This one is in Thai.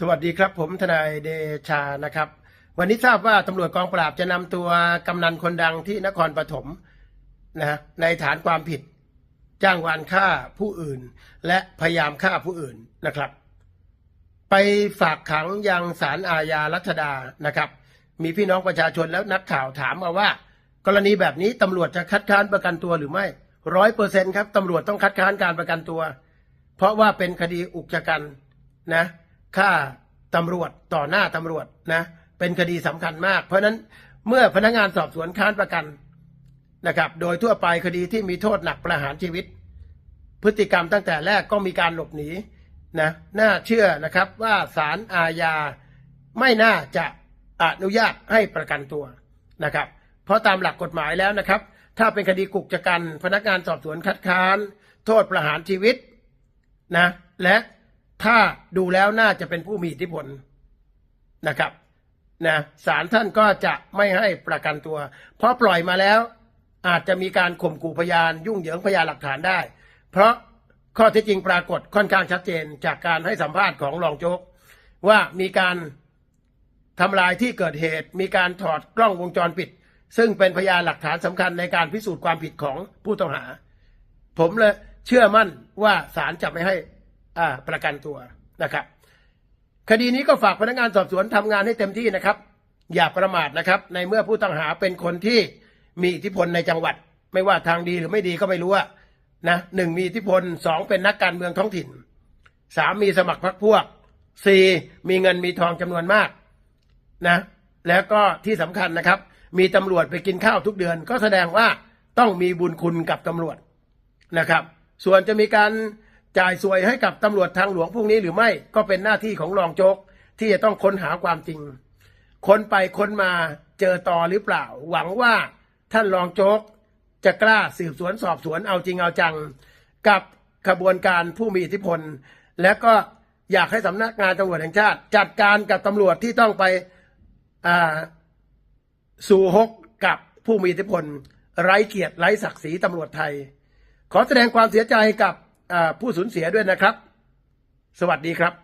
สวัสดีครับผมทนายเดชานะครับ วันนี้ทราบว่าตำรวจกองปราบจะนำตัวกำนันคนดังที่นครปฐมนะในฐานความผิด จ้างวานฆ่าผู้อื่น และพยายามฆ่าผู้อื่นนะครับ ไปฝากขังยังศาลอาญารัชดานะครับ มีพี่น้องประชาชนแล้วนักข่าวถามมาว่า กรณีแบบนี้ตำรวจจะคัดค้านประกันตัวหรือไม่ร้อยเปอร์เซ็นครับตำรวจต้องคัดค้านการประกันตัว เพราะว่าเป็นคดีอุกชะกันนะ ฆ่าตำรวจต่อหน้าตำรวจนะเป็นคดีสำคัญมาก เพราะนั้นเมื่อพนักงานสอบสวนค้านประกันนะครับ โดยทั่วไปคดีที่มีโทษหนักประหารชีวิต พฤติกรรมตั้งแต่แรกก็มีการหลบหนีนะน่าเชื่อนะครับว่าศาลอาญาไม่น่าจะอนุญาตให้ประกันตัวนะครับ เพราะตามหลักกฎหมายแล้วนะครับ ถ้าเป็นคดีกุกจกันพนักงานสอบสวนคัดค้าน โทษประหารชีวิตนะและ ถ้าดูแล้วน่าจะเป็นผู้มีอิทธิพลนะครับนะศาลท่านก็จะไม่ให้ประกันตัว เพราะปล่อยมาแล้ว อาจจะมีการข่มขู่พยาน ยุ่งเหยิงพยานหลักฐานได้ เพราะข้อเท็จจริงปรากฏค่อนข้างชัดเจนจากการให้สัมภาษณ์ของรองโจ๊กว่ามีการทำลายที่เกิดเหตุ มีการถอดกล้องวงจรปิด ซึ่งเป็นพยานหลักฐานสำคัญในการพิสูจน์ความผิดของผู้ต้องหา ผมเลยเชื่อมั่นว่าศาลจะไม่ให้ ประกันตัวนะครับ คดีนี้ก็ฝากพนักงานสอบสวนทำงานให้เต็มที่นะครับ อย่าประมาทนะครับ ในเมื่อผู้ต้องหาเป็นคนที่มีอิทธิพลในจังหวัด ไม่ว่าทางดีหรือไม่ดีก็ไม่รู้อะนะหนึ่งมีอิทธิพลสองเป็นนักการเมืองท้องถิ่นสามมีสมัครพรรคพวกสี่มีเงินมีทองจำนวนมากนะ แล้วก็ที่สำคัญนะครับ มีตำรวจไปกินข้าวทุกเดือน ก็แสดงว่าต้องมีบุญคุณกับตำรวจนะครับ ส่วนจะมีการ จ่ายสวยให้กับตำรวจทางหลวงพวกนี้หรือไม่ก็เป็นหน้าที่ของรองโจ๊กที่จะต้องค้นหาความจริง ค้นไปค้นมาเจอต่อหรือเปล่า หวังว่าท่านรองโจ๊กจะกล้าสืบสวนสอบสวนเอาจริงเอาจัง กับขบวนการผู้มีอิทธิพล และก็อยากให้สำนักงานตำรวจแห่งชาติ จัดการกับตำรวจที่ต้องไปสู่ฮกกับผู้มีอิทธิพล ไร้เกียรติไร้ศักดิ์ศรีตำรวจไทย ขอแสดงความเสียใจกับ ผู้สูญเสียด้วยนะครับ สวัสดีครับ